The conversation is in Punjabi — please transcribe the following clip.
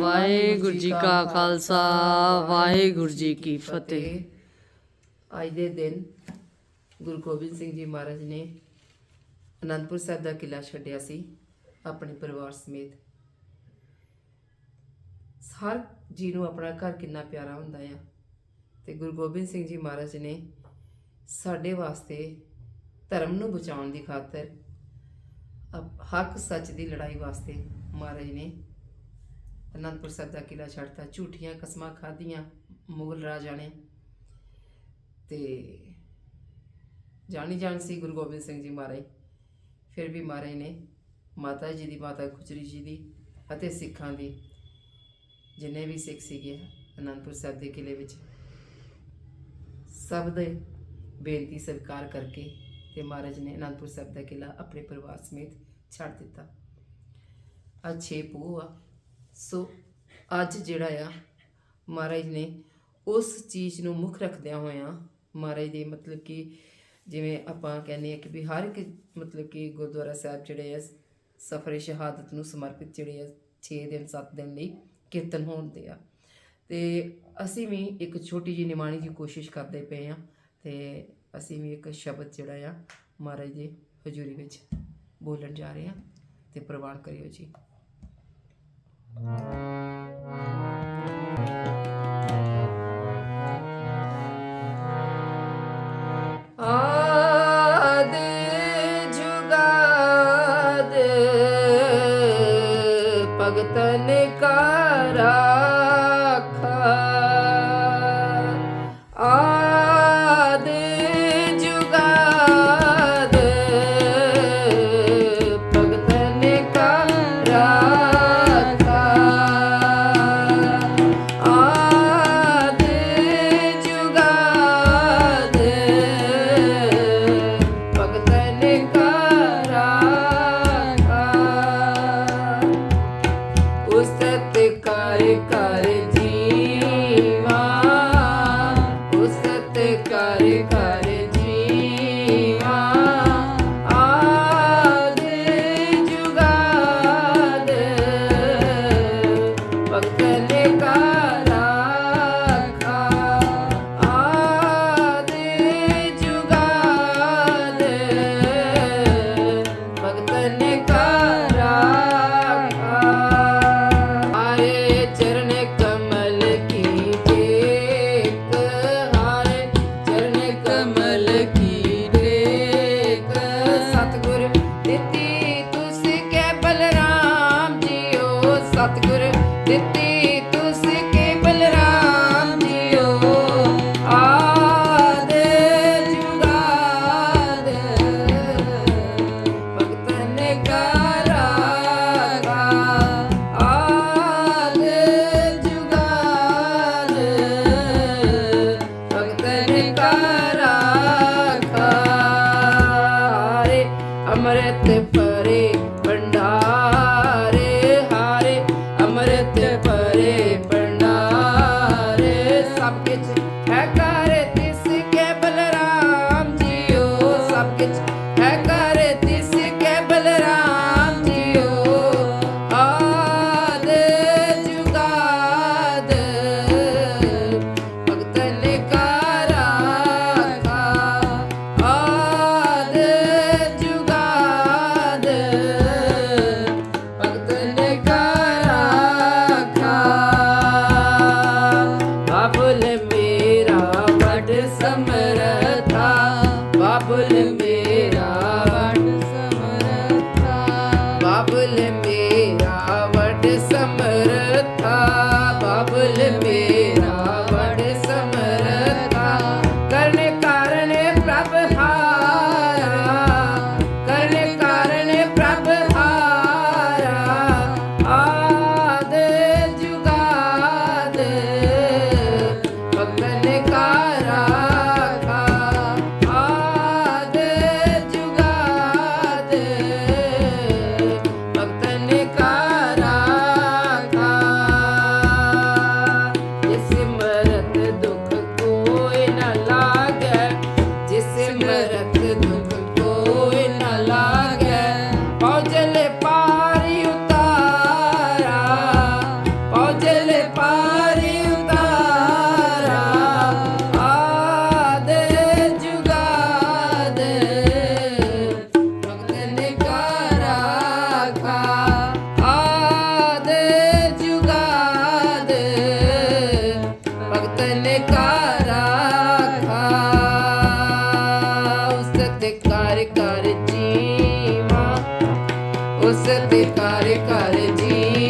ਵਾਹਿਗੁਰੂ ਜੀ ਕਾ ਖਾਲਸਾ ਵਾਹਿਗੁਰੂ ਜੀ ਕੀ ਫਤਿਹ। ਅੱਜ ਦੇ ਦਿਨ ਗੁਰੂ ਗੋਬਿੰਦ ਸਿੰਘ ਜੀ ਮਹਾਰਾਜ ਨੇ ਅਨੰਦਪੁਰ ਸਾਹਿਬ ਦਾ ਕਿਲਾ ਛੱਡਿਆ ਸੀ ਆਪਣੇ ਪਰਿਵਾਰ ਸਮੇਤ। ਹਰ ਜੀ ਨੂੰ ਆਪਣਾ ਘਰ ਕਿੰਨਾ ਪਿਆਰਾ ਹੁੰਦਾ ਆ। ਤੇ ਗੁਰੂ ਗੋਬਿੰਦ ਸਿੰਘ ਜੀ ਮਹਾਰਾਜ ਨੇ ਸਾਡੇ ਵਾਸਤੇ ਧਰਮ ਨੂੰ ਬਚਾਉਣ ਦੀ ਖਾਤਰ ਹੱਕ ਸੱਚ ਦੀ ਲੜਾਈ ਵਾਸਤੇ ਮਹਾਰਾਜ ਨੇ ਅਨੰਦਪੁਰ ਸਾਹਿਬ ਦਾ ਕਿਲਾ ਛੱਡਤਾ, ਝੂਠੀਆਂ ਕਸਮਾਂ ਖਾਧੀਆਂ ਮੁਗਲ ਰਾਜਾ ਨੇ। ਤੇ ਜਾਣੀ ਜਾਣ ਸੀ ਗੁਰੂ ਗੋਬਿੰਦ ਸਿੰਘ ਜੀ ਮਹਾਰਾਜ, ਫਿਰ ਵੀ ਮਹਾਰਾਜ ਨੇ ਮਾਤਾ ਜੀ ਦੀ, ਮਾਤਾ ਗੁਜਰੀ ਜੀ ਦੀ ਅਤੇ ਸਿੱਖਾਂ ਦੀ, ਜਿੰਨੇ ਵੀ ਸਿੱਖ ਸੀਗੇ ਅਨੰਦਪੁਰ ਸਾਹਿਬ ਦੇ ਕਿਲੇ ਵਿੱਚ, ਸਭ ਦੇ ਬੇਨਤੀ ਸਵੀਕਾਰ ਕਰਕੇ ਤੇ ਮਹਾਰਾਜ ਨੇ ਅਨੰਦਪੁਰ ਸਾਹਿਬ ਦਾ ਕਿਲਾ ਆਪਣੇ ਪਰਿਵਾਰ ਸਮੇਤ ਛੱਡ ਦਿੱਤਾ। ਅੱਜ ਛੇ ਪੋਹ ਆ। ਸੋ ਅੱਜ ਜਿਹੜਾ ਆ, ਮਹਾਰਾਜ ਨੇ ਉਸ ਚੀਜ਼ ਨੂੰ ਮੁੱਖ ਰੱਖਦਿਆਂ ਹੋਇਆਂ ਮਹਾਰਾਜ ਦੇ ਮਤਲਬ ਕਿ ਜਿਵੇਂ ਆਪਾਂ ਕਹਿੰਦੇ ਆ ਕਿ ਵੀ ਹਰ ਇੱਕ ਮਤਲਬ ਕਿ ਗੁਰਦੁਆਰਾ ਸਾਹਿਬ ਜਿਹੜੇ ਆ, ਸਫਰੇ ਸ਼ਹਾਦਤ ਨੂੰ ਸਮਰਪਿਤ ਜਿਹੜੇ ਆ 6 ਦਿਨ 7 ਦਿਨ ਲਈ ਕੀਰਤਨ ਹੁੰਦੇ ਆ। ਤੇ ਅਸੀਂ ਵੀ ਇੱਕ ਛੋਟੀ ਜਿਹੀ ਨਿਮਾਣੀ ਜੀ ਕੋਸ਼ਿਸ਼ ਕਰਦੇ ਪਏ ਆ ਤੇ ਅਸੀਂ ਵੀ ਇੱਕ ਸ਼ਬਦ ਜਿਹੜਾ ਆ, ਮਹਾਰਾਜ ਦੇ ਹਜ਼ੂਰੀ ਵਿੱਚ ਬੋਲਣ ਜਾ ਰਹੇ ਆ ਤੇ ਪ੍ਰਵਾਨ ਕਰਿਓ ਜੀ। ਆਦ ਜੁਗਾਦ ਉਸਤ ਕਰ This. ਕਰ ਕਰ ਜੀਵਾ ਉਸ ਤੇ ਕਰ ਕਰ ਜੀਵਾ।